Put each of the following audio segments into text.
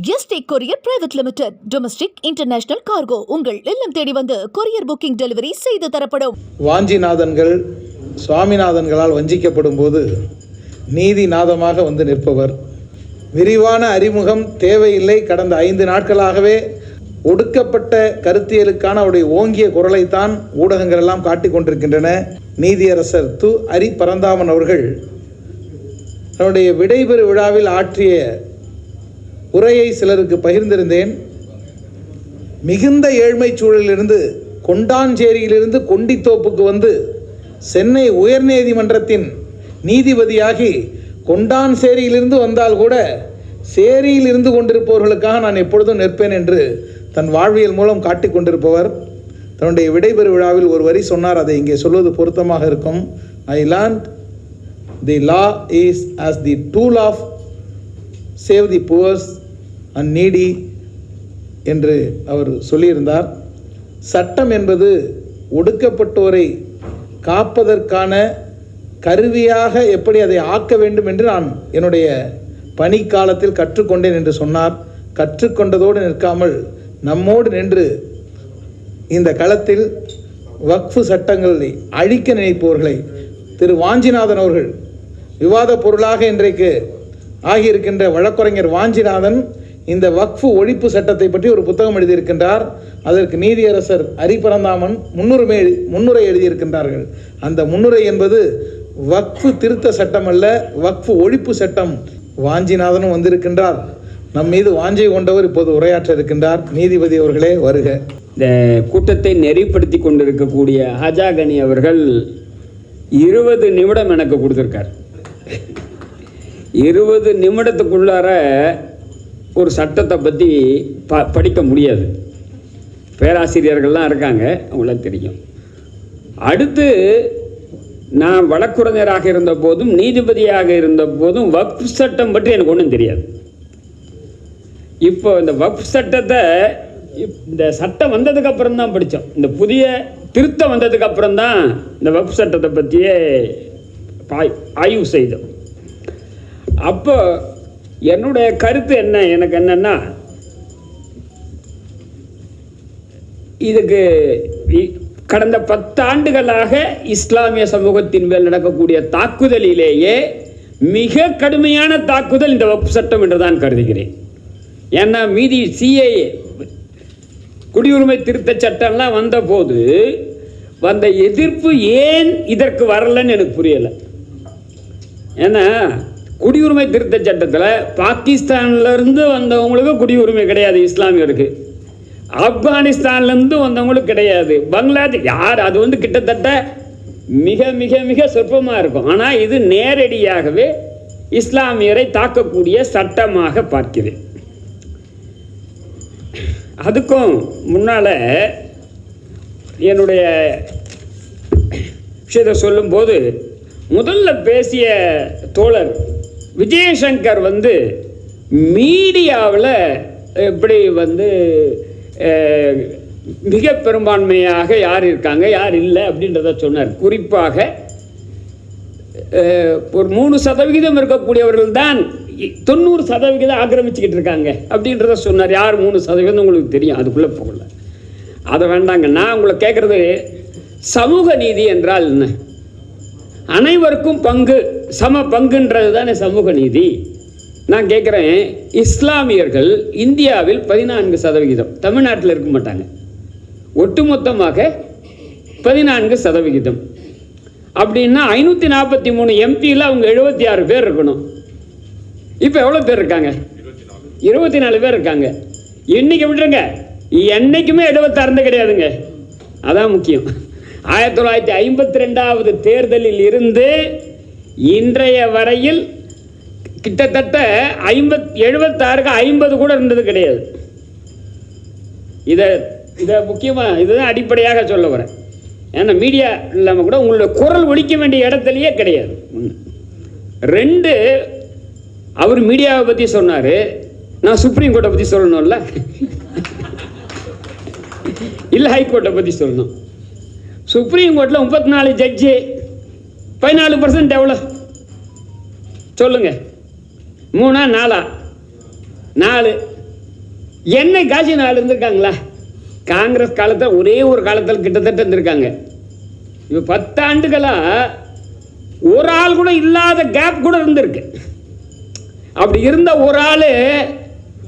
S T courier private limited. Domestic international cargo. உங்கள் இல்லம் தேடி வந்து கொரியர் புக்கிங் டெலிவரி செய்து தரப்படும். வாஞ்சிநாதன்கள் சுவாமிநாதன்களால் வஞ்சிக்கப்படும் போது நீதிநாதமாக வந்து நிற்பவர். விரிவான அறிமுகம் தேவையில்லை. கடந்த ஐந்து நாட்களாகவே ஒடுக்கப்பட்ட கருத்தியலுக்கான அவருடைய ஓங்கிய குரலைத்தான் ஊடகங்கள் எல்லாம் காட்டிக் கொண்டிருக்கின்றன. நீதியரசர் து அரி பரந்தாமன் அவர்கள் தன்னுடைய விடைபெறு விழாவில் ஆற்றிய உரையை சிலருக்கு பகிர்ந்திருந்தேன். மிகுந்த ஏழ்மை சூழலிலிருந்து கொண்டாஞ்சேரியிலிருந்து கொண்டித்தோப்புக்கு வந்து சென்னை உயர்நீதிமன்றத்தின் நீதிபதியாகி கொண்டான்சேரியிலிருந்து வந்தால் கூட சேரியில் இருந்து கொண்டிருப்பவர்களுக்காக நான் எப்பொழுதும் நிற்பேன் என்று தன் வாழ்வியல் மூலம் காட்டிக் கொண்டிருப்பவர். தன்னுடைய விடைபெறு விழாவில் ஒரு வரி சொன்னார். அதை இங்கே சொல்வது பொருத்தமாக இருக்கும். I land the law is as the tool of save the poors and needy என்று அவர் சொல்லியிருந்தார். சட்டம் என்பது ஒடுக்கப்பட்டோரை காப்பதற்கான கருவியாக எப்படி அதை ஆக்க வேண்டும் என்று நான் என்னுடைய பணிக்காலத்தில் கற்றுக்கொண்டேன் என்று சொன்னார். கற்றுக்கொண்டதோடு நிற்காமல் நம்மோடு நின்று இந்த களத்தில் வக்ஃபு சட்டங்களை அழிக்க நினைப்பவர்களை திரு வாஞ்சிநாதன் அவர்கள் விவாத பொருளாக இன்றைக்கு ஆகியிருக்கின்ற வழக்கறிஞர் வாஞ்சிநாதன் இந்த வக்ஃபு ஒழிப்பு சட்டத்தை பற்றி ஒரு புத்தகம் எழுதியிருக்கின்றார். அதற்கு நீதியரசர் அரிபரந்தாமன் முன்னுரிமை முன்னுரை எழுதியிருக்கின்றார்கள். அந்த முன்னுரை என்பது வக்ஃபு திருத்த சட்டம் அல்ல வக்ஃபு ஒழிப்பு சட்டம் வாஞ்சிநாதனும் வந்திருக்கின்றார். நம் மீது வாஞ்சை கொண்டவர் இப்போது உரையாற்ற இருக்கின்றார். நீதிபதி அவர்களே வருக. இந்த கூட்டத்தை நெறிப்படுத்தி கொண்டிருக்கக்கூடிய ஹஜாகனி அவர்கள் இருபது நிமிடம் எனக்கு கொடுத்துருக்கார். இருபது நிமிடத்துக்குள்ளார ஒரு சட்டத்தை பற்றி ப படிக்க முடியாது. பேராசிரியர்கள்லாம் இருக்காங்க அவங்களாம் தெரியும். அடுத்து நான் வழக்குரைஞராக இருந்த போதும் நீதிபதியாக இருந்த போதும் வக்ஃப் சட்டம் பற்றி எனக்கு ஒன்றும் தெரியாது. இப்போ இந்த வக்ஃப் சட்டத்தை இப்- இந்த சட்டம் வந்ததுக்கப்புறம் தான் படித்தோம் இந்த புதிய திருத்தம் வந்ததுக்கப்புறம் தான் இந்த வக்ஃப் சட்டத்தை பற்றியே ஆய்- ஆய்வு செய்தோம். அப்போ என்னுடைய கருத்து என்ன? எனக்கு என்னன்னா இதுக்கு இ- கடந்த பத்தாண்டுகளாக இஸ்லாமிய சமூகத்தின் மேல் நடக்கக்கூடிய தாக்குதலிலேயே மிக கடுமையான தாக்குதல் இந்த வகுப்பு சட்டம் என்று தான் கருதுகிறேன். ஏன்னா மீதி சிஏஏ குடியுரிமை திருத்த சட்டம்லாம் வந்தபோது வந்த எதிர்ப்பு ஏன் இதற்கு வரலன்னு எனக்கு புரியலை. ஏன்னா குடியுரிமை திருத்த சட்டத்தில் பாகிஸ்தான்லேருந்து வந்தவங்களுக்கு குடியுரிமை கிடையாது இஸ்லாமியருக்கு. ஆப்கானிஸ்தான்லேருந்து வந்தவங்களுக்கு கிடையாது. பங்களாதேஷ் யார் அது வந்து கிட்டத்தட்ட மிக மிக மிக சொற்பமாக இருக்கும். ஆனால் இது நேரடியாகவே இஸ்லாமியரை தாக்கக்கூடிய சட்டமாக பார்க்கிறேன் அதுக்கும் முன்னால் என்னுடைய விஷயத்தை சொல்லும்போது முதல்ல பேசிய தோழர் விஜயசங்கர் வந்து மீடியாவில் எப்படி வந்து மிக பெரும்பான்மையாக யார் இருக்காங்க யார் இல்லை அப்படின்றத சொன்னார். குறிப்பாக ஒரு மூணு சதவிகிதம் இருக்கக்கூடியவர்கள் தான் தொண்ணூறு சதவிகிதம் ஆக்கிரமிச்சுக்கிட்டு இருக்காங்க அப்படின்றத சொன்னார். யார் மூணு சதவிகிதம் உங்களுக்கு தெரியும்? அதுக்குள்ளே போகல. அதை வேண்டாங்க. நான் உங்களை கேட்குறது சமூக நீதி என்றால் என்ன? அனைவருக்கும் பங்கு. சம பங்குன்றது தானே சமூக நீதி? நான் கேட்குறேன் இஸ்லாமியர்கள் இந்தியாவில் பதினான்கு சதவிகிதம் தமிழ்நாட்டில் இருக்க மாட்டாங்க. ஒட்டுமொத்தமாக பதினான்கு சதவிகிதம். அப்படின்னா ஐநூற்றி நாற்பத்தி மூணு எம்பியில் அவங்க எழுபத்தி ஆறு பேர் இருக்கணும். இப்போ எவ்வளோ பேர் இருக்காங்க? இருபத்தி நாலு பேர் இருக்காங்க. இன்னைக்கு விட்டுருங்க. என்னைக்குமே எழுபத்தாறு கிடையாதுங்க. அதான் முக்கியம். ஆயிரத்தி தொள்ளாயிரத்தி ஐம்பத்தி ரெண்டாவது தேர்தலில் இருந்து இன்றைய வரையில் கிட்டத்தட்ட ஐம்பத் எழுபத்தாறுக்கு ஐம்பது கூட இருந்தது கிடையாது. இதை இதை முக்கியமாக இதுதான் அடிப்படையாக சொல்ல வரேன் ஏன்னா மீடியா இல்லாமல் கூட உங்களோட குரல் ஒழிக்க வேண்டிய இடத்துலையே கிடையாது. ஒன்று ரெண்டு அவர் மீடியாவை பற்றி சொன்னார். நான் சுப்ரீம் கோர்ட்டை பற்றி சொல்லணும்ல? இல்லை ஹைகோர்ட்டை பற்றி சொல்லணும். சுப்ரீம் கோர்ட்டில் முப்பத்தி நாலு ஜட்ஜு பதினாலு பர்சன்ட் எவ்வளோ சொல்லுங்க. மூணா நாலா? நாலு. என்னை காசி நாள் இருந்திருக்காங்களா? காங்கிரஸ் காலத்தில் ஒரே ஒரு காலத்தில் கிட்டத்தட்ட இருந்திருக்காங்க. இப்போ பத்தாண்டுகளாக ஒரு ஆள் கூட இல்லாத கேப் கூட இருந்திருக்கு. அப்படி இருந்த ஒரு ஆள்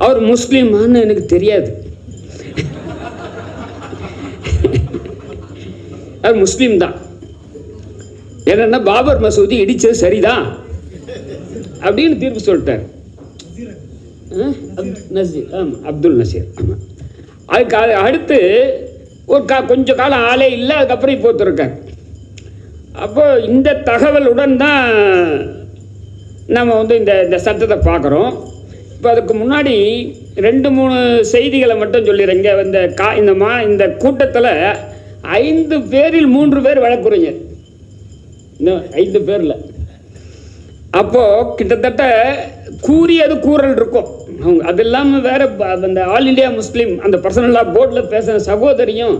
அவர் முஸ்லீமான்னு எனக்கு தெரியாது. அவர் முஸ்லீம் தான். என்னன்னா பாபர் மசூதி இடிச்சது சரிதான் அப்படின்னு தீர்ப்பு சொல்லிட்டார். நசீர் ஆமாம் அப்துல் நசீர் ஆமாம் அதுக்கு அது அடுத்து ஒரு கா கொஞ்சம் காலம் ஆளே இல்லை அதுக்கப்புறம் இப்போ ஒருத்தருக்கார். அப்போ இந்த தகவலுடன் தான் நம்ம வந்து இந்த இந்த சட்டத்தை பார்க்குறோம். இப்போ அதுக்கு முன்னாடி ரெண்டு மூணு செய்திகளை மட்டும் சொல்லிடுறேன். இங்கே இந்த கா இந்த மா இந்த கூட்டத்தில் ஐந்து பேரில் மூன்று பேர் வழக்குரைஞர். இன்னும் ஐந்து பேரில். அப்போது கிட்டத்தட்ட கூறியது கூறல் இருக்கும். அவங்க அது இல்லாமல் வேற அந்த ஆல் இந்தியா முஸ்லீம் அந்த பர்சனலாக போர்டில் பேசுகிற சகோதரியும்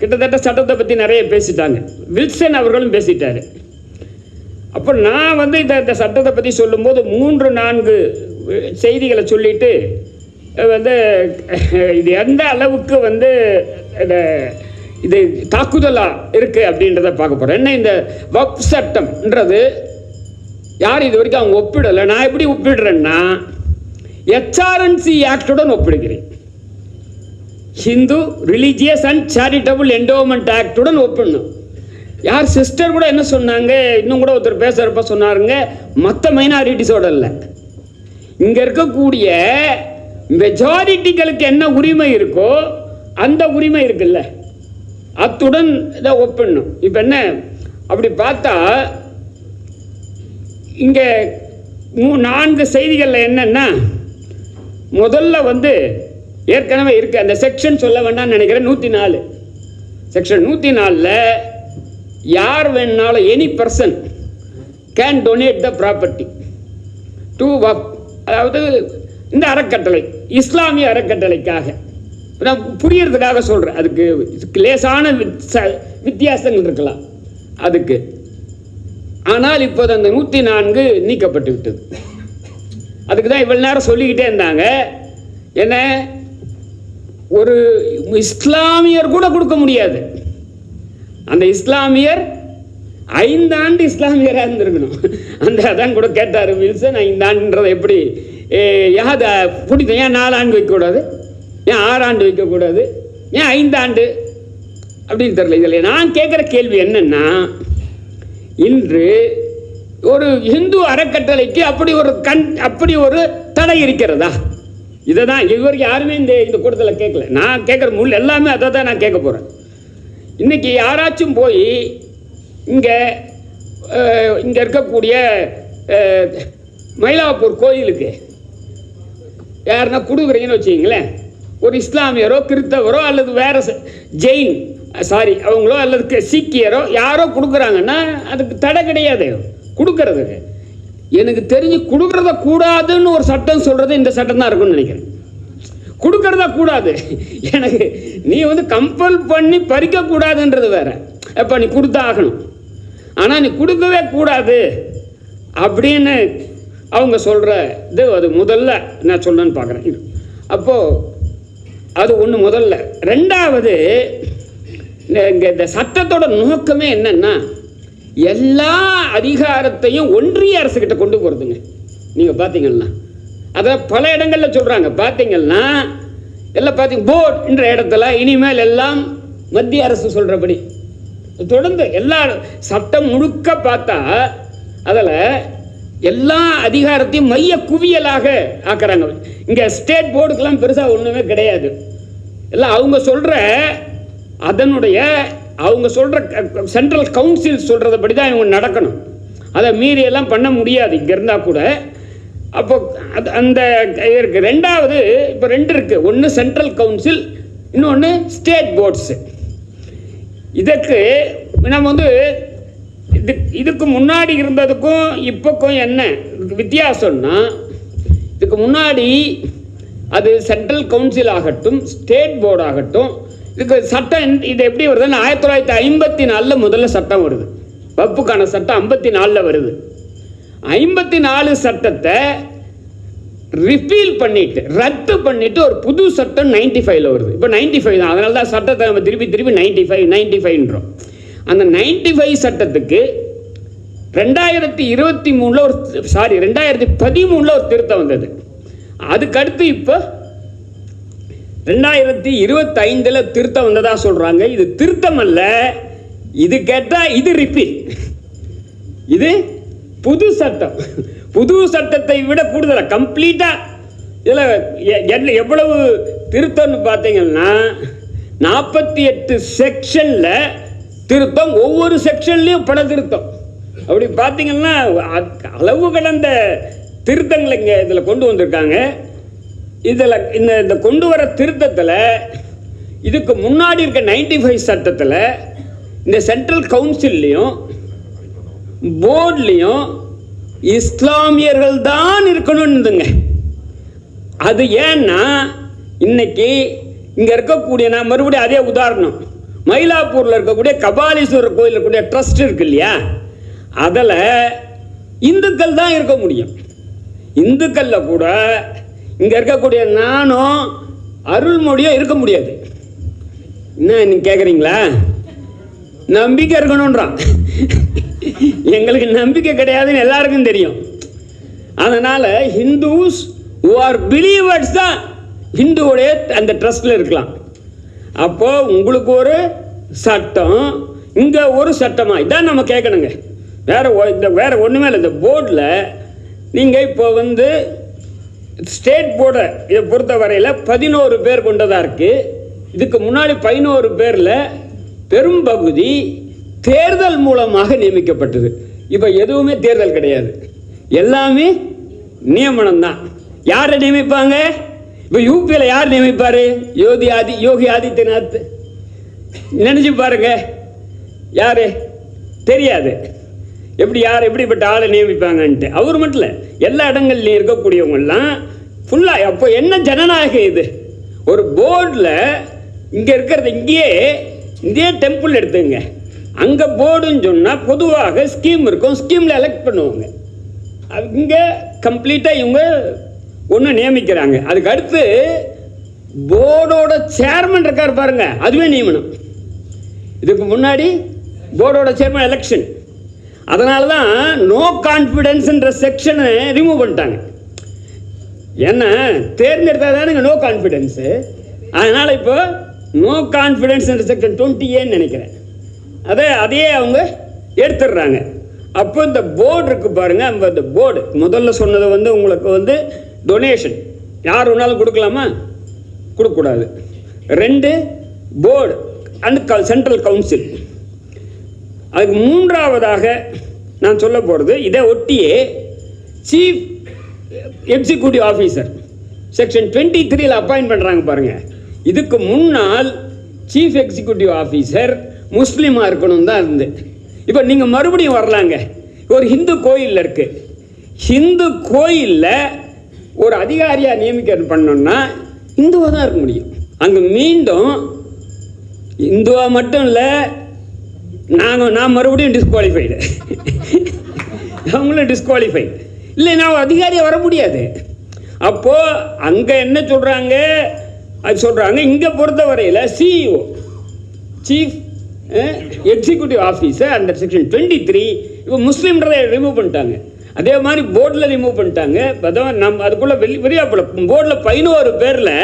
கிட்டத்தட்ட சட்டத்தை பற்றி நிறைய பேசிட்டாங்க. வில்சன் அவர்களும் பேசிட்டாரு. அப்போ நான் வந்து இந்த இந்த சட்டத்தை பற்றி சொல்லும்போது மூன்று நான்கு செய்திகளை சொல்லிட்டு வந்து இது எந்த அளவுக்கு வந்து இந்த இது தாக்குதலாக இருக்குது அப்படின்றத பார்க்க போகிறேன் என்ன இந்த வக் சட்டம்ன்றது? யார் இது வரைக்கும் அவங்க ஒப்பிடலை. நான் எப்படி ஒப்பிடுறேன்னா ஹெச்ஆர்என்சி ஆக்டுடன் ஒப்பிடுகிறேன். Hindu religious and charitable endowment ஆக்டுடன் ஒப்பிடணும். யார் சிஸ்டர் கூட என்ன சொன்னாங்க? இன்னும் கூட ஒருத்தர் பேசுகிறப்ப சொன்னாருங்க. மற்ற மைனாரிட்டிஸோட இல்லை. இங்கே இருக்கக்கூடிய மெஜாரிட்டிகளுக்கு என்ன உரிமை இருக்கோ அந்த உரிமை இருக்குல்ல. அத்துடன் இதை ஒப்பிடணும். இப்போ என்ன? அப்படி பார்த்தா இங்கே மூ நான்கு செய்திகளில் என்னென்னா முதல்ல வந்து ஏற்கனவே இருக்குது அந்த செக்ஷன் சொல்ல வேண்டாம்னு நினைக்கிறேன் நூற்றி நாலு செக்ஷன் நூற்றி நாலில் யார் வேணாலும் any person can donate the property to அதாவது இந்த அறக்கட்டளை இஸ்லாமிய அறக்கட்டளைக்காக. நான் புரியறதுக்காக சொல்கிறேன் அதுக்கு லேசான வித்- ச- வித்தியாசங்கள் இருக்கலாம். அதுக்கு. ஆனால் இப்போது அந்த நூற்றி நான்கு நீக்கப்பட்டு விட்டது. அதுக்கு தான் இவ்வளோ நேரம் சொல்லிக்கிட்டே இருந்தாங்க. என்ன? ஒரு இஸ்லாமியர் கூட கொடுக்க முடியாது. அந்த இஸ்லாமியர் ஐந்தாண்டு இஸ்லாமியராக இருந்திருக்கணும். அந்த அதான் கூட கேட்டார் வில்சன் ஐந்தாண்டுன்றதை எப்படி ஏ, யாது பிடிக்கும் ஏன் நாலாண்டு வைக்கக்கூடாது? ஏன் ஆறாண்டு வைக்கக்கூடாது? ஏன் ஐந்தாண்டு? அப்படின்னு தெரியல. இதில் நான் கேட்குற கேள்வி என்னென்னா இன்று ஒரு இந்து அறக்கட்டளைக்கு அப்படி ஒரு கண் அப்படி ஒரு தடை இருக்கிறதா? இதை தான் இதுவரைக்கும் யாருமே இந்த இந்த கூட்டத்தில் கேட்கல. நான் கேட்குற முள் எல்லாமே அதை தான் நான் கேட்க போகிறேன் இன்றைக்கி யாராச்சும் போய் இங்கே இங்கே இருக்கக்கூடிய மயிலாப்பூர் கோயிலுக்கு யாருன்னா கொடுக்குறீங்கன்னு வச்சுக்கிங்களேன். ஒரு இஸ்லாமியரோ கிறித்தவரோ அல்லது வேற ஜெயின் சாரி அவங்களோ அல்லது சீக்கியரோ யாரோ கொடுக்குறாங்கன்னா அதுக்கு தடை கிடையாது. கொடுக்கறதுக்கு. எனக்கு தெரிஞ்சு கொடுக்கறத கூடாதுன்னு ஒரு சட்டம் சொல்றது இந்த சட்டம் தான் இருக்கும்னு நினைக்கிறேன். கொடுக்கறதா கூடாது. எனக்கு நீ வந்து கம்பல் பண்ணி பறிக்க கூடாதுன்றது வேற. அப்ப நீ கொடுத்தாகணும் ஆனால் நீ கொடுக்கவே கூடாது அப்படின்னு அவங்க சொல்கிற இது அது முதல்ல நான் சொல்லணும்னு பார்க்குறேன் அப்போது அது ஒன்று முதல்ல. ரெண்டாவது இந்த- இந்த சட்டத்தோட நோக்கமே என்னன்னா எல்லா அதிகாரத்தையும் ஒன்றிய அரசுக்கிட்ட கொண்டு போகிறதுங்க நீங்கள் பார்த்தீங்கன்னா அதை பல இடங்களில் சொல்கிறாங்க பார்த்தீங்கன்னா எல்லாம் பார்த்தீங்க போர்டுன்ற இடத்துல இனிமேல் எல்லாம் மத்திய அரசு சொல்கிறபடி தொடர்ந்து எல்லா சட்டம் முழுக்க பார்த்தா அதில் எல்லா அதிகாரத்தையும் மைய குவியலாக ஆக்குறாங்க. இங்கே ஸ்டேட் போர்டுக்கெல்லாம் பெருசாக ஒன்றுமே கிடையாது. எல்லாம் அவங்க சொல்கிற அதனுடைய அவங்க சொல்கிற சென்ட்ரல் கவுன்சில் சொல்கிறத தான் இவங்க நடக்கணும். அதை மீறி எல்லாம் பண்ண முடியாது. இங்கே இருந்தால் கூட. அப்போ அது அந்த இருக்கு. ரெண்டாவது இப்போ ரெண்டு இருக்குது ஒன்று சென்ட்ரல் கவுன்சில் இன்னொன்று ஸ்டேட் போர்ட்ஸு இதற்கு நம்ம வந்து இது இதுக்கு முன்னாடி இருந்ததுக்கும் இப்போக்கும் என்ன? வித்தியாசம்னா இதுக்கு முன்னாடி அது சென்ட்ரல் கவுன்சில் ஆகட்டும் ஸ்டேட் போர்டு ஆகட்டும் இதுக்கு சட்டம் இது எப்படி வருதுன்னு ஆயிரத்தி தொள்ளாயிரத்தி ஐம்பத்தி நாலில் முதல்ல சட்டம் வருது. வப்புக்கான சட்டம் ஐம்பத்தி நாலில் வருது. ஐம்பத்தி நாலு சட்டத்தை ரிஃபீல் பண்ணிட்டு ரத்து பண்ணிட்டு ஒரு புது சட்டம் நைன்டி ஃபைவ்ல வருது. இப்போ நைன்டி ஃபைவ் தான் அதனால தான் சட்டத்தை நம்ம திருப்பி திருப்பி நைன்டி ஃபைவ் நைன்டி ஃபைவ்ன்றோம் அந்த நைன்டி ஃபைவ் சட்டத்துக்கு ரெண்டாயிரத்தி இருபத்தி மூணில் ஒரு சாரி ரெண்டாயிரத்தி பதிமூணில் ஒரு திருத்தம் வந்தது. அதுக்கடுத்து இப்போ ரெண்டாயிரத்தி இருபத்தைந்தில் திருத்தம் வந்ததாக சொல்கிறாங்க இது திருத்தம் அல்ல. இது கேட்டால் இது ரிப்பீல் இது புது சட்டம். புது சட்டத்தை விட கூடுதலாக கம்ப்ளீட்டாக இதில் எவ்வளவு திருத்தம்னு பார்த்தீங்கன்னா நாற்பத்தி எட்டு செக்ஷனில் திருத்தம் ஒவ்வொரு செக்ஷன்லேயும் பல திருத்தம். அப்படி பார்த்தீங்கன்னா அளவு கடந்த திருத்தங்களை இங்கே இதில் கொண்டு வந்திருக்காங்க. இதில் இந்த இந்த கொண்டு வர திருத்தத்தில் இதுக்கு முன்னாடி இருக்க நைன்டி ஃபைவ் சட்டத்தில் இந்த சென்ட்ரல் கவுன்சில்லையும் போர்ட்லேயும் இஸ்லாமியர்கள் தான் இருக்கணும்னு இருந்துங்க அது ஏன்னா இன்னைக்கு இங்கே இருக்கக்கூடிய நான் மறுபடியும் அதே உதாரணம். மயிலாப்பூரில் இருக்கக்கூடிய கபாலீஸ்வரர் கோயில் இருக்கக்கூடிய ட்ரஸ்ட் இருக்கு இல்லையா? அதில் இந்துக்கள் தான் இருக்க முடியும். இந்துக்களில் கூட இங்கே இருக்கக்கூடிய நானும் அருள்மொழியும் இருக்க முடியாது. என்ன நீங்கள் கேட்குறீங்களா நம்பிக்கை இருக்கணுன்றான் எங்களுக்கு நம்பிக்கை கிடையாதுன்னு எல்லாருக்கும் தெரியும். அதனால் ஹிந்துஸ் ஓ ஆர் பிலீவர்ஸ் தான் ஹிந்துவோடைய அந்த ட்ரஸ்டில் இருக்கலாம். அப்போ உங்களுக்கு ஒரு சட்டம் இங்கே ஒரு சட்டமா? இதான் நம்ம கேட்கணுங்க வேற இந்த வேற ஒன்றுமே இல்லை. இந்த போர்டில் நீங்கள் இப்போ வந்து ஸ்டேட் போர்டை இதை பொறுத்த வரையில் பதினோரு பேர் கொண்டதாக இருக்குது இதுக்கு முன்னாடி பதினோரு பேரில் பெரும்பகுதி தேர்தல் மூலமாக நியமிக்கப்பட்டது. இப்போ எதுவுமே தேர்தல் கிடையாது. எல்லாமே நியமனம் தான் யாரை நியமிப்பாங்க? இப்போ யூபியில் யார் நியமிப்பார்? யோகி ஆதி யோகி ஆதித்யநாத். நினைச்சு பாருங்க. யாரு? தெரியாது. எப்படி யார் எப்படிப்பட்ட ஆளை நியமிப்பாங்கன்ட்டு. அவர் மட்டும் இல்லை எல்லா இடங்கள்லையும் இருக்கக்கூடியவங்கெல்லாம் ஃபுல்லாக அப்போ என்ன ஜனநாயகம் இது? ஒரு போர்டில் இங்கே இருக்கிறது இங்கேயே இதே டெம்பிள் எடுத்துங்க. அங்கே போர்டுன்னு சொன்னால் பொதுவாக ஸ்கீம் இருக்கும். ஸ்கீமில் எலெக்ட் பண்ணுவாங்க. இங்கே கம்ப்ளீட்டாக இவங்க ஒன்று நியமிக்கிறாங்க. அதுக்கு அடுத்து போர்டோட சேர்மன் இருக்கார் பாருங்க. அதுவே நியமனம். இதுக்கு முன்னாடி போர்டோட சேர்மன் எலெக்ஷன் அதனால தான் நோ கான்ஃபிடென்ஸ்ன்ற செக்ஷனை ரிமூவ் பண்ணிட்டாங்க. ஏன்னா தேர்ந்தெடுத்தா தானுங்க நோ கான்ஃபிடென்ஸு அதனால் இப்போ நோ கான்ஃபிடென்ஸ்ன்ற செக்ஷன் டுவெண்ட்டி ஏன்னு நினைக்கிறேன். அதே அதையே அவங்க எடுத்துடுறாங்க. அப்போ இந்த போர்டு இருக்குது பாருங்கள் அந்த போர்டு முதல்ல சொன்னது வந்து உங்களுக்கு வந்து டொனேஷன் யார் வேணாலும் கொடுக்கலாமா? கொடுக்கக்கூடாது. ரெண்டு போர்டு அண்ட் சென்ட்ரல் கவுன்சில் அதுக்கு மூன்றாவதாக நான் சொல்ல போகிறது இதை ஒட்டியே chief executive officer section twenty த்ரீல அப்பாயின்ட் பண்ணுறாங்க பாருங்கள் இதுக்கு முன்னால் சீஃப் எக்ஸிக்யூட்டிவ் ஆஃபீஸர் முஸ்லீமாக இருக்கணும் தான் இருந்து. இப்போ நீங்கள் மறுபடியும் வரலாங்க. ஒரு ஹிந்து கோயிலில் இருக்குது ஹிந்து கோயிலில் ஒரு அதிகாரியாக நியமிக்க பண்ணோம்னா இந்துவாக தான் இருக்க முடியும். அங்கே மீண்டும் இந்துவா மட்டும் இல்லை நாங்கள் நான் மறுபடியும் டிஸ்குவாலிஃபைடு அவங்களும் டிஸ்குவாலிஃபைடு இல்லை நான் அதிகாரியாக வர முடியாது. அப்போது அங்கே என்ன சொல்கிறாங்க அது சொல்கிறாங்க இங்கே பொறுத்தவரையில் C E O chief executive officer eh, அந்த செக்ஷன் டுவெண்ட்டி த்ரீ இப்போ முஸ்லீம்ன்றதை ரிமூவ் பண்ணிட்டாங்க. அதே மாதிரி போர்டில் ரிமூவ் பண்ணிட்டாங்க. அதான் நம்ம அதுக்குள்ளே வெளி வெளியாப்பட போர்டில் பதினோரு பேரில்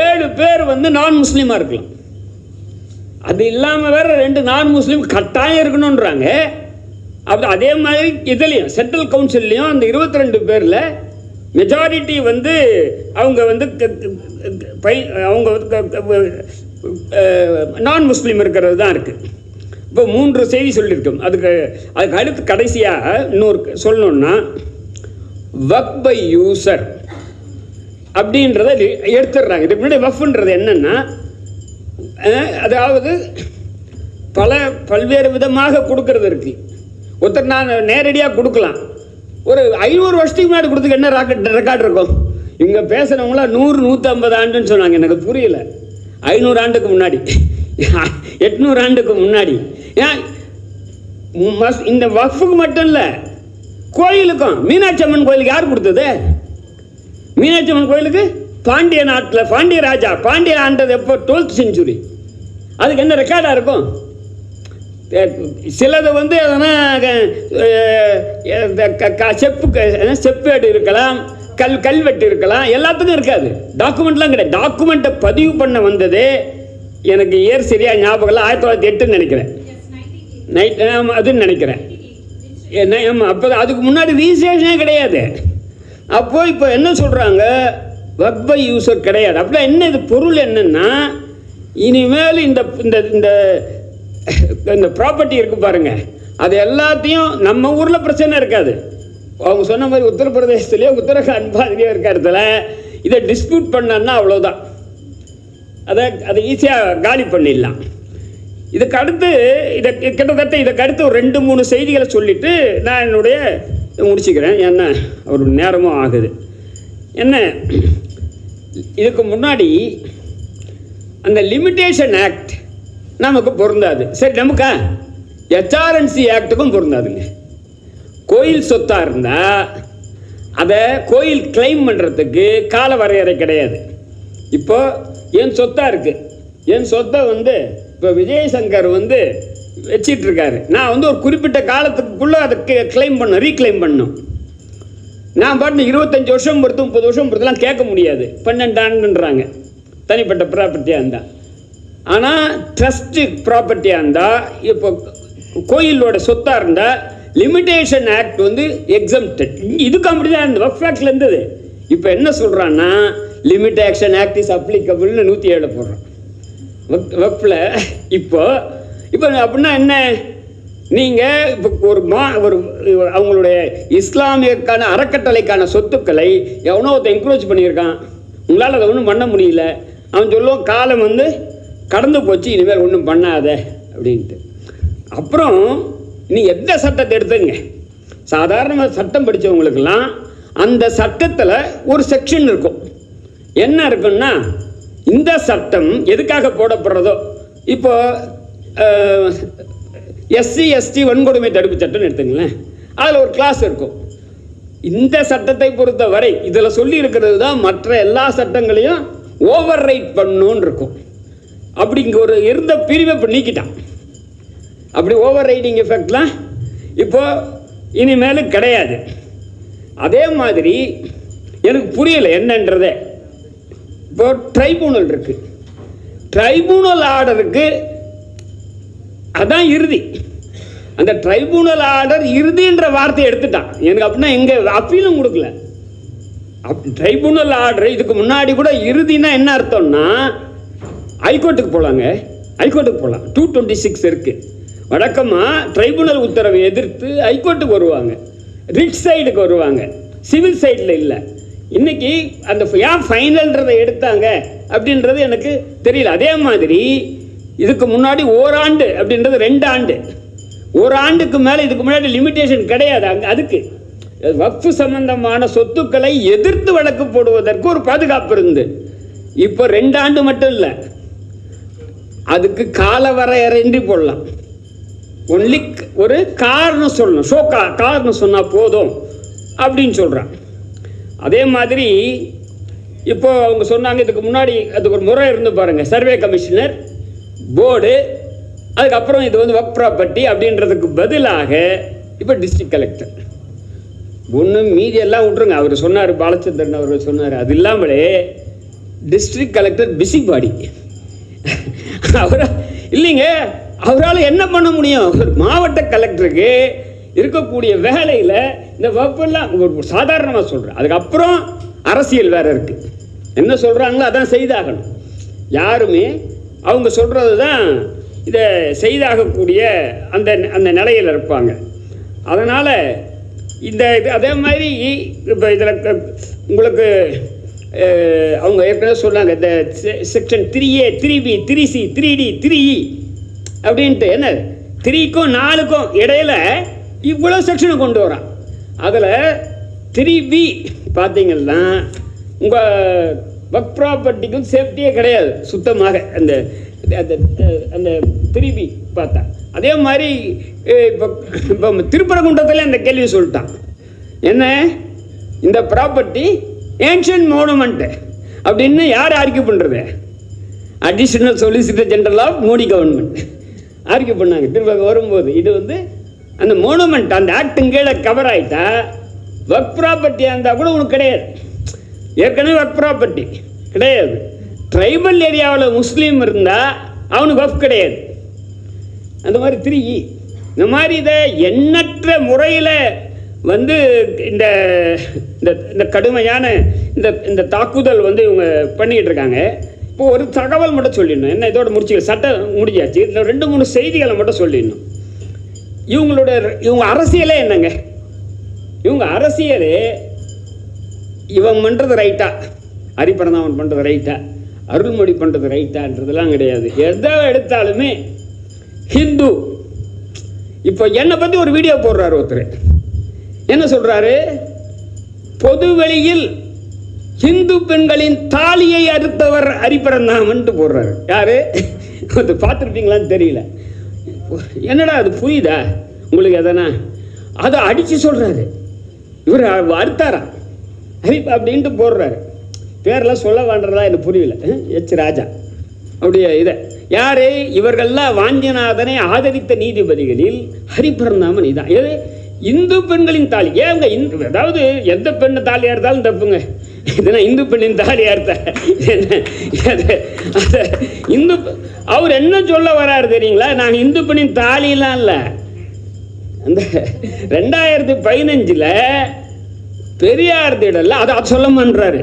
ஏழு பேர் வந்து நான் முஸ்லீமாக இருக்கலாம். அது இல்லாமல் வேற ரெண்டு நான் முஸ்லீம் கட்டாயம் இருக்கணுன்றாங்க அப்படி அதே மாதிரி இதுலேயும் சென்ட்ரல் கவுன்சில்லையும் அந்த இருபத்தி ரெண்டு பேரில் மெஜாரிட்டி வந்து அவங்க வந்து பை- அவங்க நான் முஸ்லீம் இருக்கிறது தான் இருக்குது இப்போ மூன்று செய்தி சொல்லியிருக்கோம் அதுக்கு அதுக்கு அடுத்து கடைசியாக இன்னொரு சொல்லணும்னா வக் பை யூசர் அப்படின்றத எடுத்துடுறாங்க. இதுக்கு முன்னாடி வஃப்ன்றது என்னென்னா அதாவது பல பல்வேறு விதமாக கொடுக்கறது இருக்கு. ஒருத்தர் நான் நேரடியாக கொடுக்கலாம். ஒரு ஐநூறு வருஷத்துக்கு முன்னாடி கொடுத்துக்க என்ன ராக்கெட் ரெக்கார்ட் இருக்கும்? இங்கே பேசுகிறவங்களாம் நூறு நூற்றம்பது ஆண்டுன்னு சொன்னாங்க. எனக்கு புரியல. ஐநூறு ஆண்டுக்கு முன்னாடி. எட்நூறு ஆண்டுக்கு முன்னாடி. ஏன் இந்த வஃபுக்கு மட்டும் இல்லை கோயிலுக்கும் மீனாட்சி அம்மன் கோயிலுக்கு யார் கொடுத்தது? மீனாட்சி அம்மன் கோயிலுக்கு பாண்டிய நாட்டில் பாண்டிய ராஜா பாண்டிய ஆண்டது எப்போ? டுவெல்த் செஞ்சுரி அதுக்கு என்ன ரெக்கார்டாக இருக்கும்? சிலது வந்து எதனா இந்த க- க- செப்பு செப்பேடு இருக்கலாம் கல் கல்வெட்டு இருக்கலாம் எல்லாத்துக்கும் இருக்காது. டாக்குமெண்ட்லாம் கிடையாது. டாக்குமெண்ட்டை பதிவு பண்ண வந்தது எனக்கு இயர் சரியாக ஞாபகம் இல்லை. ஆயிரத்தி தொள்ளாயிரத்தி எட்டுன்னு நினைக்கிறேன். நைட் அதுன்னு நினைக்கிறேன். என்ன ஆமாம் அப்போ அதுக்கு முன்னாடி ரிஜிஸ்ட்ரேஷனே கிடையாது. அப்போது இப்போ என்ன சொல்கிறாங்க ஒர்க் பை கிடையாது. அப்படின்னா என்ன இது? பொருள் என்னென்னா இனிமேல் இந்த இந்த இந்த இந்த ப்ராப்பர்ட்டி இருக்கு பாருங்க. அது எல்லாத்தையும் நம்ம ஊரில் பிரச்சனை இருக்காது. அவங்க சொன்ன மாதிரி உத்தரப்பிரதேசத்துலேயோ உத்தரகாண்ட் மாதிரியோ இருக்கிறதுல இதை டிஸ்பியூட் பண்ணான்னா அவ்வளோதான் அதை அதை ஈஸியாக காலி பண்ணிடலாம். இதுக்கு அடுத்து இதை கிட்டத்தட்ட இதுக்கு அடுத்து ஒரு ரெண்டு மூணு செய்திகளை சொல்லிட்டு நான் என்னுடைய முடிச்சுக்கிறேன். என்ன ஒரு நேரமும் ஆகுது. என்ன இதுக்கு முன்னாடி அந்த லிமிட்டேஷன் ஆக்ட் நமக்கு பொருந்தாது. சரி நமக்கா? ஹெச்ஆர்என்சி ஆக்டுக்கும் பொருந்தாதுங்க. கோயில் சொத்தாக இருந்தால் அதை கோயில் கிளைம் பண்ணுறதுக்கு கால வரையறை கிடையாது. இப்போ என் சொத்தாக இருக்குது என் சொத்தை வந்து இப்போ விஜயசங்கர் வந்து வச்சிட்டு இருக்காரு நான் வந்து ஒரு குறிப்பிட்ட காலத்துக்குள்ளே அதை கிளைம் பண்ண ரீக்ளைம் பண்ணும் நான் பாட்டு இருபத்தஞ்சு வருஷம் பொறுத்து முப்பது வருஷம் பொறுத்துலாம் கேட்க முடியாது. பன்னெண்டாண்டுன்றாங்க. தனிப்பட்ட ப்ராப்பர்ட்டியாக இருந்தால் ஆனால் ட்ரஸ்ட்டு ப்ராப்பர்ட்டியாக இருந்தால் இப்போ கோயிலோட சொத்தாக இருந்தால் லிமிட்டேஷன் ஆக்ட் வந்து எக்ஸம்டட் இதுக்கு அப்படி தான் இருந்தது. ஒர்க் ஃபேக்டில் இருந்தது. இப்போ என்ன சொல்கிறான்னா லிமிட்டேஷன் ஆக்ட் இஸ் அப்ளிகபிள்னு நூற்றி ஏழு போடுறோம். வெப்பில் இப்போ இப்போ அப்படின்னா என்ன? நீங்கள் இப்போ ஒரு மா ஒரு அவங்களுடைய இஸ்லாமியக்கான அறக்கட்டளைக்கான சொத்துக்களை எவனோ ஒருத்தன் என்க்ரோச் பண்ணியிருக்கான். உங்களால் அதை ஒன்றும் பண்ண முடியல. அவன் சொல்லுவோம் காலம் வந்து கடந்து போச்சு இனிமேல் ஒன்றும் பண்ணாத. அப்படின்ட்டு. அப்புறம் நீ எந்த சட்டத்தை எடுத்துங்க? சாதாரண சட்டம் படித்தவங்களுக்கெல்லாம் அந்த சட்டத்தில் ஒரு செக்ஷன் இருக்கும். என்ன இருக்குன்னா இந்த சட்டம் எதுக்காக போடப்படுறதோ இப்போ எஸ்சி எஸ்டி வன்கொடுமை தடுப்பு சட்டம்னு எடுத்துங்களேன் அதில் ஒரு கிளாஸ் இருக்கும். இந்த சட்டத்தை பொறுத்த வரை இதில் சொல்லி இருக்கிறது தான் மற்ற எல்லா சட்டங்களையும் ஓவர் ரைட் பண்ணுன்னு இருக்கும். அப்படி இங்கே ஒரு இருந்த பிரிவை இப்போ நீக்கிட்டான். அப்படி ஓவர் ரைடிங் எஃபெக்ட்லாம் இப்போ இனிமேல் கிடையாது. அதே மாதிரி எனக்கு புரியல என்னன்றதே. இப்போ ட்ரைபூனல் இருக்கு. ட்ரைபூனல் ஆர்டருக்கு அதான் இறுதி. அந்த ட்ரைபூனல் ஆர்டர் இறுதின்ற வார்த்தையை எடுத்துட்டான். எனக்கு அப்படின்னா எங்கே அப்பீலும் கொடுக்கல. அப் ட்ரைபூனல் ஆர்டர் இதுக்கு முன்னாடி கூட இறுதினா என்ன அர்த்தம்னா ஹைகோர்ட்டுக்கு போகலாங்க ஹைகோர்ட்டுக்கு போகலாம் டூ டுவெண்ட்டி சிக்ஸ் இருக்கு. வழக்கமாக ட்ரைபுனல் உத்தரவை எதிர்த்து ஹைகோர்ட்டுக்கு வருவாங்க. ரிட் சைடுக்கு வருவாங்க. சிவில் சைடில் இல்லை. இன்னைக்கு அந்த ஏன் ஃபைனல்ன்றதை எடுத்தாங்க அப்படின்றது எனக்கு தெரியல. அதே மாதிரி இதுக்கு முன்னாடி ஓராண்டு அப்படின்றது ரெண்டு ஆண்டு ஒரு ஆண்டுக்கு மேலே இதுக்கு முன்னாடி லிமிட்டேஷன் கிடையாது. அங்கே அதுக்கு. வக்ஃபு சம்பந்தமான சொத்துக்களை எதிர்த்து வழக்கு போடுவதற்கு ஒரு பாதுகாப்பு இருந்து. இப்போ ரெண்டு ஆண்டு மட்டும் இல்லை. அதுக்கு கால வரையறையின்றி போடலாம். ஒன்லி ஒரு காரணம் சொல்லணும். ஷோ கா காரணம் சொன்னால் போதும் அப்படின்னு சொல்கிறான் அதே மாதிரி இப்போ அவங்க சொன்னாங்க இதுக்கு முன்னாடி அதுக்கு ஒரு முறை இருந்து பாருங்கள் சர்வே கமிஷனர் போர்டு அதுக்கப்புறம் இது வந்து ஒர்க் ப்ராப்பர்ட்டி அப்படின்றதுக்கு பதிலாக இப்போ டிஸ்ட்ரிக்ட் கலெக்டர் ஒன்று மீதி எல்லாம் விட்ருங்க அவர் சொன்னார் பாலச்சந்திரன் அவர் சொன்னார் அது இல்லாமலே டிஸ்ட்ரிக்ட் கலெக்டர் பிஸி பாடி அவரா இல்லைங்க அவரால் என்ன பண்ண முடியும்? ஒரு மாவட்ட கலெக்டருக்கு இருக்கக்கூடிய வேலையில் இந்த வகுப்பெல்லாம் ஒரு சாதாரணமாக சொல்கிறேன் அதுக்கப்புறம் அரசியல் வேறு இருக்குது என்ன சொல்கிறாங்களோ அதான் செய்தாகணும். யாருமே அவங்க சொல்கிறது தான் இதை செய்தாகக்கூடிய அந்த அந்த நிலையில் இருப்பாங்க. அதனால் இந்த இது அதே மாதிரி இப்போ இதில் உங்களுக்கு அவங்க ஏற்கனவே சொன்னாங்க இந்த section three A three B three C three D three E அப்படின்ட்டு என்ன? த்ரீக்கும் நாலுக்கும் இடையில இவ்வளோ செக்ஷனை கொண்டு வரான். அதில் த்ரீ வி பார்த்தீங்கன்னா உங்கள் ஒர்க் ப்ராப்பர்ட்டிக்கும் சேஃப்டியே கிடையாது. சுத்தமாக அந்த அந்த அந்த திருவி பார்த்தா. அதே மாதிரி இப்போ இப்போ திருப்பரங்குன்றத்தில் அந்த கேள்வி சொல்லிட்டான். என்ன? இந்த ப்ராப்பர்ட்டி ஏன்ஷியன் மோனுமெண்ட்டு அப்படின்னு யார் ஆர்கியூ பண்ணுறது additional solicitor general of Modi government argue பண்ணாங்க. திரும்ப வரும்போது இது வந்து அந்த மோனுமெண்ட் அந்த ஆக்டின் கீழே கவர் ஆகிட்டா ஒர்க் ப்ராப்பர்ட்டியாக இருந்தால் கூட உனக்கு கிடையாது. ஏற்கனவே ஒர்க் ப்ராப்பர்ட்டி கிடையாது. ட்ரைபல் ஏரியாவில் முஸ்லீம் இருந்தால் அவனுக்கு ஒர்க் கிடையாது. அந்த மாதிரி திருகி. இந்த மாதிரி இதை எண்ணற்ற முறையில் வந்து இந்த இந்த இந்த கடுமையான இந்த இந்த தாக்குதல் வந்து இவங்க பண்ணிக்கிட்டு இருக்காங்க. இப்போ ஒரு தகவல் மட்டும் சொல்லிடணும். என்ன இதோட முடிச்சு சட்டம் முடிஞ்சாச்சு. இதில் ரெண்டு மூணு செய்திகளை மட்டும் சொல்லிடணும். இவங்களோட இவங்க அரசியலே என்னங்க? இவங்க அரசியலே இவன் பண்ணுறது ரைட்டா ஹரிபிரதாமன் பண்ணுறது ரைட்டா அருள்மொழி பண்ணுறது ரைட்டான்றதுலாம் கிடையாது. எதை எடுத்தாலுமே ஹிந்து. இப்போ என்னை பற்றி ஒரு வீடியோ போடுறாரு ஒருத்தர். என்ன சொல்கிறாரு பொது ஹிந்து பெண்களின் தாலியை அறுத்தவர் ஹரிபரந்தாமன்ட்டு போடுறாரு. யாரு? அது பார்த்துருப்பீங்களான்னு தெரியல. என்னடா அது புரியுதா? உங்களுக்கு எதனா? அதை அடித்து சொல்கிறாரு இவர் அறுத்தாரா? ஹரி அப்படின்ட்டு போடுறாரு. பேரெல்லாம் சொல்ல வேண்டதா எனக்கு புரியல. எச் ராஜா. அப்படியே இதை. யாரு இவர்கள்லாம் வாஞ்சிநாதனை ஆதரித்த நீதிபதிகளில் ஹரிபிரந்தாமன் இதான். எது? இந்து பெண்களின் தாலி. ஏங்க இந்து அதாவது எந்த பெண்ணு தாலியாக இருந்தாலும் தப்புங்க. இதுனா இந்து பெண்ணின் தாலியாக இருத்த இந்து அவர் என்ன சொல்ல வராரு தெரியுங்களா? நான் இந்து பெண்ணின் தாலிலாம் இல்லை. அந்த ரெண்டாயிரத்தி பதினஞ்சில் பெரியார் திடல்ல அதை சொல்ல மாட்டாரு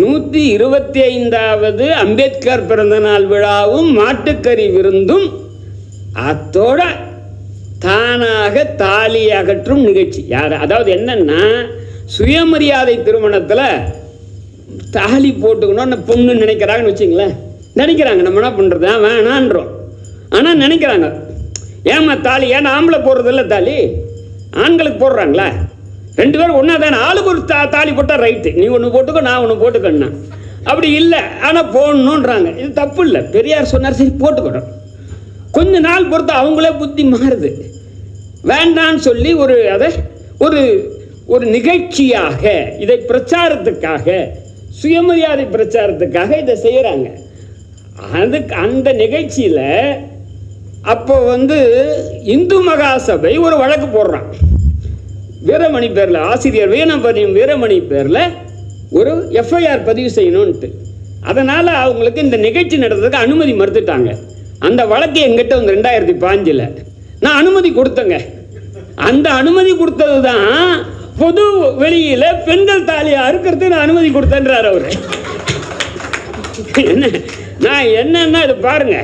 நூற்றி இருபத்தி ஐந்தாவது அம்பேத்கர் பிறந்த நாள் விழாவும் மாட்டுக்கறி விருந்தும் அத்தோட தானாக தாலி அகற்றும் நிகழ்ச்சி. யார் அதாவது என்னன்னா சுயமரியாதை திருமணத்தில் தாலி போட்டுக்கணும்னு பொண்ணு நினைக்கிறாங்கன்னு வச்சுங்களேன். நினைக்கிறாங்க நம்ம என்ன பண்ணுறது வேணான்றோம். ஆனால் நினைக்கிறாங்க. ஏமா தாலி? ஏன்னா ஆம்பளை போடுறது இல்லை தாலி? ஆண்களுக்கு போடுறாங்களா? ரெண்டு பேரும் ஒன்றா தானே. ஆளுக்கு ஒரு தா தாலி போட்டால் ரைட்டு நீ ஒன்று போட்டுக்கோ நான் ஒன்று போட்டுக்கண்ணா அப்படி இல்லை. ஆனால் போடணுன்றாங்க. இது தப்பு இல்லை. பெரியார் சொன்னார் சரி போட்டுக்கணும். கொஞ்ச நாள் பொறுத்து அவங்களே புத்தி மாறுது. வேண்டான்னு சொல்லி ஒரு அதை ஒரு ஒரு நிகழ்ச்சியாக இதை பிரச்சாரத்துக்காக சுயமரியாதை பிரச்சாரத்துக்காக இதை செய்கிறாங்க அதுக்கு அந்த நிகழ்ச்சியில் அப்போ வந்து இந்து மகாசபை ஒரு வழக்கு போடுறான். வீரமணி பேரில் ஆசிரியர் வீணபதியும் வீரமணி பேரில் ஒரு எஃப்ஐஆர் பதிவு செய்யணும்ன்ட்டு. அதனால் அவங்களுக்கு இந்த நிகழ்ச்சி நடத்துறதுக்கு அனுமதி மறுத்துட்டாங்க. அந்த வழக்கு எங்கிட்ட வந்து ரெண்டாயிரத்தி பாஞ்சில் நான் அனுமதி கொடுத்தேங்க. அந்த அனுமதி கொடுத்தது தான் பொது வெளியில் பெண்கள் தாலியை அறுக்கிறதுக்கு நான் அனுமதி கொடுத்தேன்றார் அவர். என்ன நான் என்னன்னா இதை பாருங்க.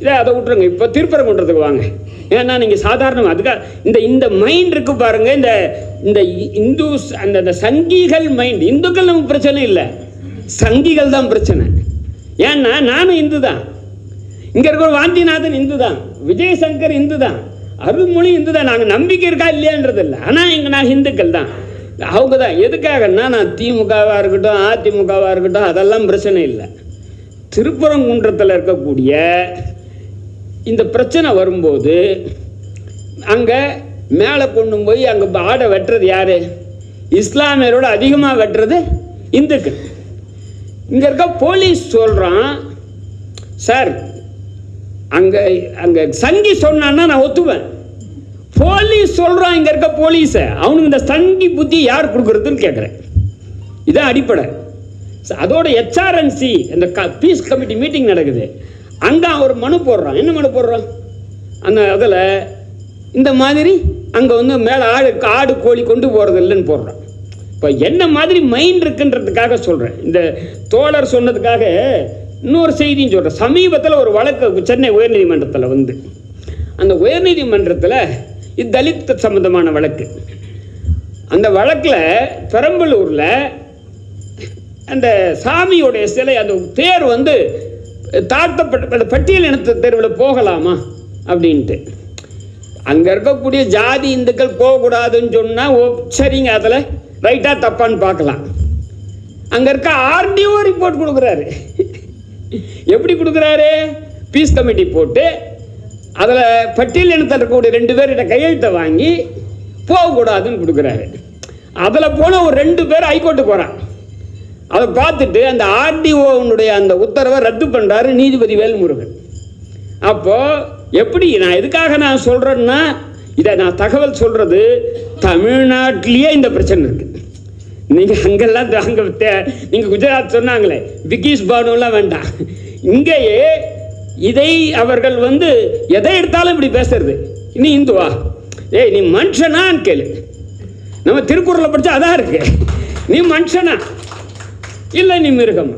இதை அதை விட்டுருங்க. இப்போ திருப்பரங்குன்றதுக்கு வாங்க. ஏன்னா நீங்கள் சாதாரண அதுக்காக இந்த இந்த மைண்ட் இருக்கு பாருங்க. இந்த இந்த இந்துஸ் அந்த அந்த சங்கிகள் மைண்ட் இந்துக்கள் நமக்கு பிரச்சனை இல்லை. சங்கிகள் தான் பிரச்சனை. ஏன்னா நானும் இந்து தான் இங்கே இருக்கிற வாந்திநாதன் இந்து தான் விஜயசங்கர் இந்து தான் அருள்மொழி இந்து தான் நாங்கள் நம்பிக்கை இருக்கா இல்லையான்றது இல்லை ஆனால் இங்கே நான் ஹிந்துக்கள் தான். அவங்க தான். எதுக்காகன்னா நான் திமுகவாக இருக்கட்டும் அதிமுகவாக இருக்கட்டும் அதெல்லாம் பிரச்சனை இல்லை. திருப்பரங்குன்றத்தில் இருக்கக்கூடிய இந்த பிரச்சனை வரும்போது அங்கே மேலே கொண்டு போய் அங்கே ஆடை வெட்டுறது யார்? இஸ்லாமியரோட அதிகமாக வெட்டுறது இந்துக்கள். இங்கே இருக்க போலீஸ் சொல்கிறான் சார் அங்கே அங்கே சங்கி சொன்னான்னா நான் ஒத்துவேன். போலீஸ் சொல்கிறான் இங்கே இருக்க போலீஸை. அவனுக்கு இந்த சங்கி புத்தி யார் கொடுக்குறதுன்னு கேட்குறேன் இதான் அடிப்படை. அதோட ஹெச்ஆர்என்சி இந்த க பீஸ் கமிட்டி மீட்டிங் நடக்குது. அங்கே ஒரு மனு போடுறான். என்ன மனு போடுறான்? அந்த அதில் இந்த மாதிரி அங்கே வந்து மேலே ஆடு ஆடு கோழி கொண்டு போகிறது இல்லைன்னு போடுறான். இப்போ என்ன மாதிரி மைண்ட் இருக்குன்றதுக்காக சொல்கிறேன் இந்த தோழர் சொன்னதுக்காக இன்னொரு செய்தியும் சொல்கிறேன் சமீபத்தில் ஒரு வழக்கு சென்னை உயர்நீதிமன்றத்தில் வந்து. அந்த உயர்நீதிமன்றத்தில் இது தலித் சம்பந்தமான வழக்கு. அந்த வழக்கில் பெரம்பலூரில் அந்த சாமியோடைய சிலை அந்த தேர் வந்து தாழ்த்தப்பட்ட அந்த பட்டியல் இனத்து தேர்வில் போகலாமா அப்படின்ட்டு. அங்கே இருக்கக்கூடிய ஜாதி இந்துக்கள் போகக்கூடாதுன்னு சொன்னால் ஓ சரிங்க அதில் ரைட்டாக தப்பான்னு பார்க்கலாம். அங்கே இருக்க ஆர்டிஓ ரிப்போர்ட் கொடுக்குறாரு. எப்படி கொடுக்குறாரு? பீஸ் கமிட்டி போட்டு அதில் பட்டியல் இனத்தில் இருக்கக்கூடிய ரெண்டு பேர்கிட்ட கையெழுத்தை வாங்கி போகக்கூடாதுன்னு கொடுக்குறாரு. அதில் போன ஒரு ரெண்டு பேர் ஹைகோர்ட்டுக்கு போகிறான் அதை பார்த்துட்டு அந்த ஆர்டிஓனுடைய அந்த உத்தரவை ரத்து பண்ணுறாரு நீதிபதி வேல்முருகன். அப்போது எப்படி நான் எதுக்காக நான் சொல்கிறேன்னா இதை நான் தகவல் சொல்கிறது தமிழ்நாட்டிலேயே இந்த பிரச்சனை இருக்குது நீங்கள் அங்கெல்லாம் த- அங்க தே- நீங்க குஜராத் சொன்னாங்களே பிகிஸ் பானுலாம் வேண்டாம். இங்கேயே இதை அவர்கள் வந்து எதை எடுத்தாலும் இப்படி பேசுறது. நீ இந்துவா ஏய் நீ மனுஷனான்னு கேளு. நம்ம திருக்குறளை படிச்சா அதான் இருக்கு. நீ மனுஷனா? இல்லை நீ மிருகமா.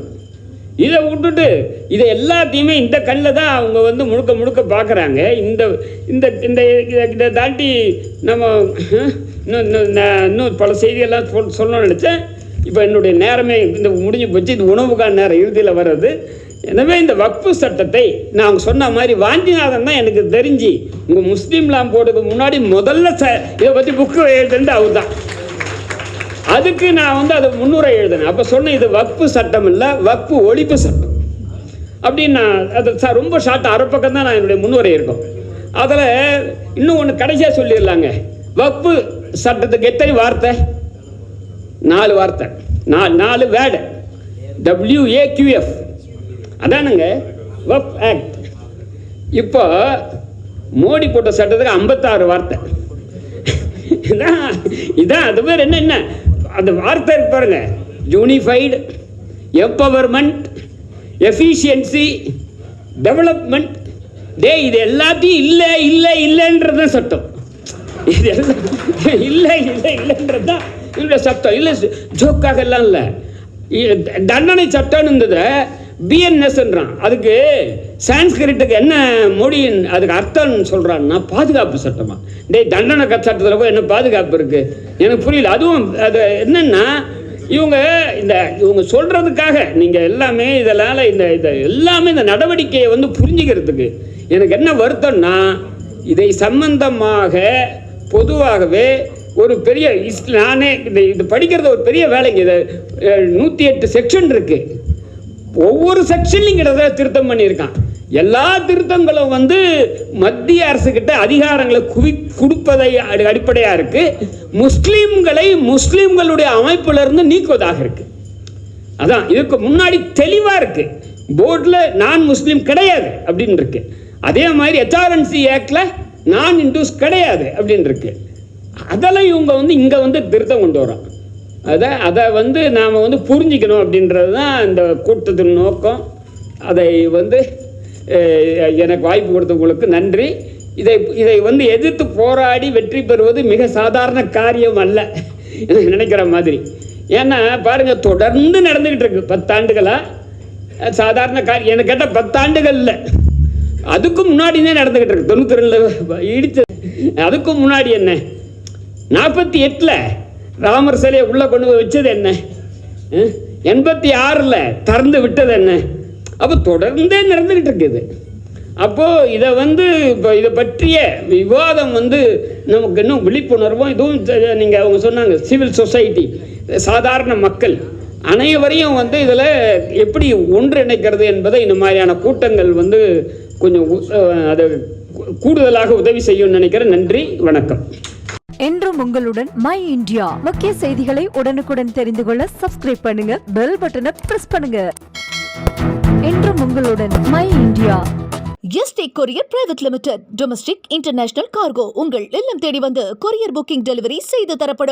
இதை விட்டுட்டு இதை எல்லாத்தையுமே இந்த கண்ணில் தான் அவங்க வந்து முழுக்க முழுக்க பார்க்குறாங்க. இந்த இந்த இந்த இதை- தாண்டி நம்ம இன்னும் இன்னும் நான் இன்னும் பல செய்தியெல்லாம் சொல் சொல்லணும்னு நினச்சேன். இப்போ என்னுடைய நேரமே இந்த முடிஞ்சு போச்சு. இது உணவுக்கான நேரம் இறுதியில் வர்றது. எனவே இந்த வக்ஃபு சட்டத்தை நான் சொன்ன மாதிரி வாஞ்சிநாதன் தான் எனக்கு தெரிஞ்சு உங்கள் முஸ்லீம்லாம் போட்டதுக்கு முன்னாடி முதல்ல ச இதை பற்றி புக்கு எழுதுனது அவர் தான். அதுக்கு நான் வந்து அதை முன்னுரை எழுதினேன். அப்போ சொன்னேன் இது வக்ஃபு சட்டம் இல்லை வக்ஃபு ஒழிப்பு சட்டம். அப்படின்னு நான் அது ச- ரொம்ப ஷார்ட் அரை பக்கம் தான் நான் என்னுடைய முன்னுரை இருக்கும். அதில் இன்னும் ஒன்று கடைசியாக சொல்லிடலாங்க. வக்ஃபு சட்டத்துக்கு எத்தனை வார்த்தை? நாலு வார்த்தை. நாலு நாலு வேர்டு. டபிள்யூஏக்யூஎஃப் அதானுங்க வக் ஆக்ட் இப்போ மோடி போட்ட சட்டத்துக்கு ஐம்பத்தாறு வார்த்தை. இதான் இதான் அது பேர் என்ன என்ன? அந்த வார்த்தை இருக்கு பாருங்க. யூனிஃபைடு எம்பவர்மெண்ட் எஃபிஷியன்சி டெவலப்மெண்ட் டே இது எல்லாத்தையும் இல்லை இல்லை இல்லைன்றது தான் சட்டம். இது இல்லை இல்லை இல்லைன்றது தான் இவருடைய சட்டம். இல்லை ஜோக்காக எல்லாம் இல்லை. இ- தண்டனை சட்டம்னு இருந்ததை பிஎன்எஸ்ன்றான் அதுக்கு சான்ஸ்கிரிட்டுக்கு என்ன மொழியின் அதுக்கு அர்த்தம்னு சொல்கிறான்னா பாதுகாப்பு சட்டமா? டேய் தண்டனை கச்சட்டத்தில் போய் என்ன பாதுகாப்பு இருக்கு? எனக்கு புரியல. அதுவும் அது என்னன்னா இவங்க இந்த இவங்க சொல்கிறதுக்காக நீங்கள் எல்லாமே இதனால் இந்த இதை எல்லாமே இந்த நடவடிக்கையை வந்து புரிஞ்சுக்கிறதுக்கு எனக்கு என்ன வருத்தம்னா இதை சம்பந்தமாக பொதுவாகவே ஒரு பெரிய இஸ்- நானே இந்த இது படிக்கிறது ஒரு பெரிய வேலைங்க. இது நூற்றி எட்டு செக்ஷன் இருக்கு. ஒவ்வொரு செக்ஷன்லையும் கிட்டத்தட்ட திருத்தம் பண்ணியிருக்கான். எல்லா திருத்தங்களும் வந்து மத்திய அரசுக்கிட்ட அதிகாரங்களை குவி கொடுப்பதை அடி- அடிப்படையாக இருக்குது முஸ்லீம்களை முஸ்லீம்களுடைய அமைப்பிலிருந்து நீக்குவதாக இருக்குது அதான் இதுக்கு முன்னாடி தெளிவாக இருக்குது போர்டில் நான் முஸ்லீம் கிடையாது அப்படின்னு இருக்கு. அதே மாதிரி ஹெச்ஆர்என்சி ஆக்டில் நான் இண்டூஸ் கிடையாது அப்படின்னு இருக்கு அதெல்லாம் இவங்க வந்து இங்கே வந்து திருத்தம் கொண்டு வரோம் அதை அதை வந்து நாம் வந்து புரிஞ்சிக்கணும் அப்படின்றது தான் இந்த கூட்டத்தின் நோக்கம். அதை வந்து எனக்கு வாய்ப்பு கொடுத்தவங்களுக்கு நன்றி. இதை இதை வந்து எதிர்த்து போராடி வெற்றி பெறுவது மிக சாதாரண காரியம் அல்ல. எனக்கு நினைக்கிற மாதிரி. ஏன்னா பாருங்கள் தொடர்ந்து நடந்துக்கிட்டு இருக்கு. பத்தாண்டுகளாக சாதாரண காரியம் எனக்கு கேட்டால் பத்தாண்டுகள் இல்லை அதுக்கும் முன்னாடியே நடந்துக்கிட்டு இருக்கு? தொண்ணூத்தி ரெண்டுல இடிச்சது அதுக்கும் முன்னாடி என்ன? நாற்பத்தி எட்டில் ராமர் சிலையை உள்ளே கொண்டு போய் வச்சது என்ன? எண்பத்தி ஆறில் திறந்து விட்டது என்ன? அப்போ தொடர்ந்தே நடந்துக்கிட்டு இருக்குது அப்போது இதை வந்து இப்போ இதை பற்றிய விவாதம் வந்து நமக்கு இன்னும் விழிப்புணர்வும் இதுவும் நீங்கள் அவங்க சொன்னாங்க சிவில் சொசைட்டி சாதாரண மக்கள் அனைவரையும் வந்து இதில் எப்படி ஒன்றிணைக்கிறது என்பதை இந்த மாதிரியான கூட்டங்கள் வந்து கொஞ்சம் அதை கூடுதலாக உதவி செய்யும்னு நினைக்கிறேன். நன்றி வணக்கம். என்றும் உங்களுடன் மை இந்தியா. முக்கிய செய்திகளை உடனுக்குடன் தெரிந்து கொள்ள சப்ஸ்கிரைப் பண்ணுங்க பெல் பட்டனை பிரஸ் பண்ணுங்க. என்றும் உங்களுடன் my India. S T courier private limited domestic international cargo உங்கள் இல்லம் தேடி வந்து கொரியர் புக்கிங் டெலிவரி செய்து தரப்படும்.